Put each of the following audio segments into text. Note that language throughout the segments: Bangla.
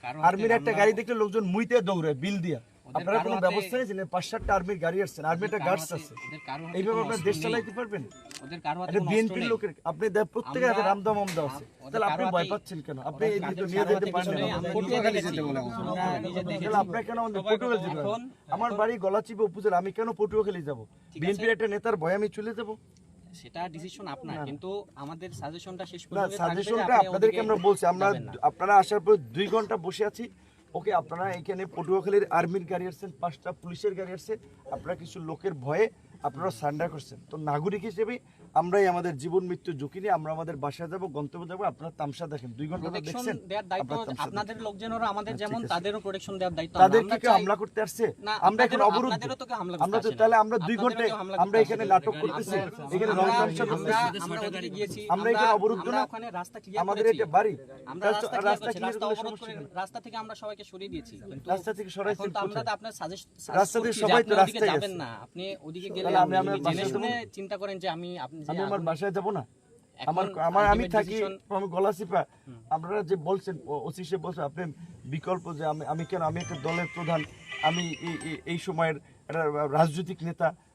কারও আর্মির একটা গাড়ি দেখলে লোকজন মুইতে দৌড়ে বিল দিয়া। আপনারা কোনো ব্যবস্থা নিয়েছেন? পাঁচ সাতটা আর্মির গাড়ি আসছেন আর্মির একটা গার্ডস আছে। এইভাবে আপনার দেশ চালাইতে পারবেন? বিএনপির লোকের আপনি প্রত্যেকের হাতে আমরা- রামদাম আমদা আছে। তাহলে আপনি ভয় পাচ্ছেন কেন? আপনি এই হাতে নিয়ে যেতে পারেন আপনার কেন আমাদের পটুয়াখালী যেতে আমার বাড়ি গলাচিপা উপজেলা আমি কেন পটুয়াখালী যাব? বিএনপির একটা নেতার ভয় আমি চলে যাব? সেটা ডিসিশন আপনার কিন্তু আমাদের সাজেশনটা শেষ পর্যন্ত সাজেশনটা আপনাদেরকে আমরা বলছি আমরা আপনারা আসার পর দুই ঘণ্টা বসে আছি ওকে আপনারা এখানে পটুয়াখালীর আর্মির গাড়ি আসছেন পাঁচটা পুলিশের গাড়ি আসছে। আপনারা কিছু লোকের ভয়ে আপনারা সান্ডার করছেন। তো নাগরিক হিসেবে আমরাই আমাদের জীবন মৃত্যু ঝুঁকি নিয়ে আমরা আমাদের বাসায় যাব গন্তব্য যাব আপনারা তামসা দেখেন। দুই ঘণ্টা দেখছেন আপনাদের লোকজনেরও আমাদের হ্যাঁ, যেমন তাদেরও প্রোটেকশন দেওয়ার দায়িত্ব তাদের কি হামলা করতে আসছে? আমরা এখন হামলা আমরা তো তাহলে আমরা দুই ঘন্টায় আমরা এখানে নাটক করতেছি। এখানে রং তামসা করতেছি। আমরা এখানে অবরুদ্ধ না। আমাদের এটা বাড়ি। অবরোধ রাস্তা থেকে আমরা সবাইকে সরিয়ে দিয়েছি কিন্তু রাস্তা থেকে সরাইছেন এখন তো আমরা তো আপনার সাজেস্ট রাস্তা থেকে সবাই তো রাস্তায় যাবেন না। আপনি ওদিকে গেলে আমি- বাসায় চিন্তা করেন যে আমি আপনি আমি আমার বাসায় যাব না? আমার আমার আমি থাকি আমি গলাচিপা আপনারা যে বলছেন ওসি সে আপনি বিকল্প যে আমি আমি কেন আমি একটা দলের প্রধান আমি এই- সময়ের রাজনৈতিক নেতা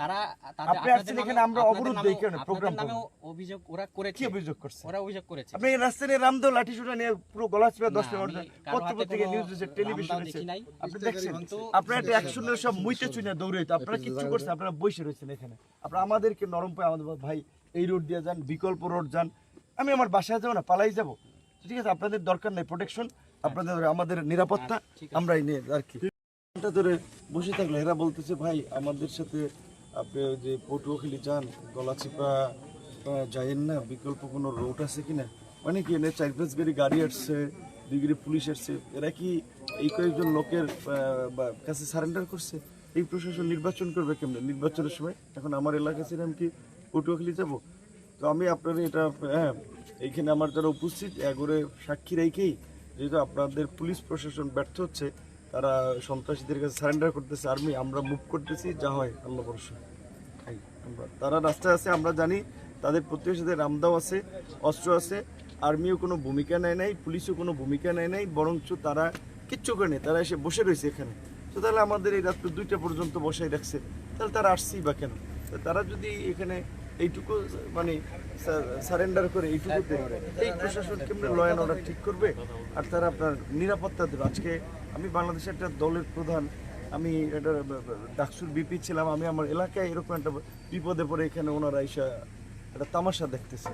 তারা আপনি আসছেন এখানে, আমরা অবরোধ দেই কেন? আপনাদের program অভিযোগ ওরা করেছে। কি অভিযোগ করছে? ওরা অভিযোগ করেছে। আপনি রাস্তায় রামদেও লাঠি শুটা নিয়ে পুরো গলা চিপে দশ না, মিনিট আমি কারও পত্র হাতে পত্রিকা কোনো নিউজ হচ্ছে টেলিভিশন রামদাও হচ্ছে দেখি নাই। আপনি দেখছেন? আপনারা একটা অ্যাকশন সব মুইতে চুনে দৌড়াইতো আপনারা কিচ্ছু করছেন আপনারা বসে রয়েছেন এখানে। আপনারা আমাদেরকে নরম পায় আমাদের ভাই এই রোড দিয়ে যান বিকল্প রোড যান। আমি আমার বাসায় যাব না পালাই যাব। ঠিক আছে আপনাদের দরকার নেই প্রোটেকশন আপনাদের আমাদের নিরাপত্তা আমরা এই নিয়ে আর কি। ঘণ্টা ধরে বসে থাকলে এরা বলতেছে ভাই আমাদের সাথে আপনি ওই যে পটুয়াখালী যান, গলাচিপা যাইয়েন না, বিকল্প কোনো রোড আছে কিনা? মানে কি এনে চার পাঁচ গাড়ি গাড়ি আসছে, দুই পুলিশ আসছে, এরা কি এই কয়েকজন লোকের কাছে সারেন্ডার করছে? এই প্রশাসন নির্বাচন করবে কেমনে? নির্বাচনের সময়? এখন আমার এলাকা ছিল আমি কি পটুয়াখালী যাব? তো আমি আপনার এটা হ্যাঁ এইখানে আমার যারা উপস্থিত, এগোরে সাক্ষী রেখেই যেহেতু আপনাদের পুলিশ প্রশাসন ব্যর্থ হচ্ছে তারা সন্ত্রাসীদের কাছে সারেন্ডার করতেছে আর্মি আমরা মুভ করতেছি, যা হয় আল্লাহ ভরসা। আমরা- তারা রাস্তায় আছে, আমরা জানি তাদের প্রতিবেশীদের রামদাও আছে, অস্ত্র আছে আর্মিও কোনো ভূমিকা নেয় নাই, পুলিশও কোনো ভূমিকা নেয় নাই, বরঞ্চ তারা কিচ্ছু করে তারা এসে বসে রয়েছে এখানে। তো তাহলে আমাদের এই রাত্র দুইটা পর্যন্ত বসাই রাখছে, তাহলে তারা আসছেই বা কেন? তারা যদি এখানে এইটুকু মানে সারেন্ডার করে এইটুকু এই প্রশাসন কেমনি ল অর্ডার ঠিক করবে? আর তারা আপনার নিরাপত্তা দেবে। আজকে আমি বাংলাদেশের একটা দলের প্রধান, আমি এটা ডাকসুর বিপি ছিলাম। আমি আমার এলাকায় এরকম একটা বিপদে পড়ে এখানে ওনারা এসে একটা তামাশা দেখতেছে।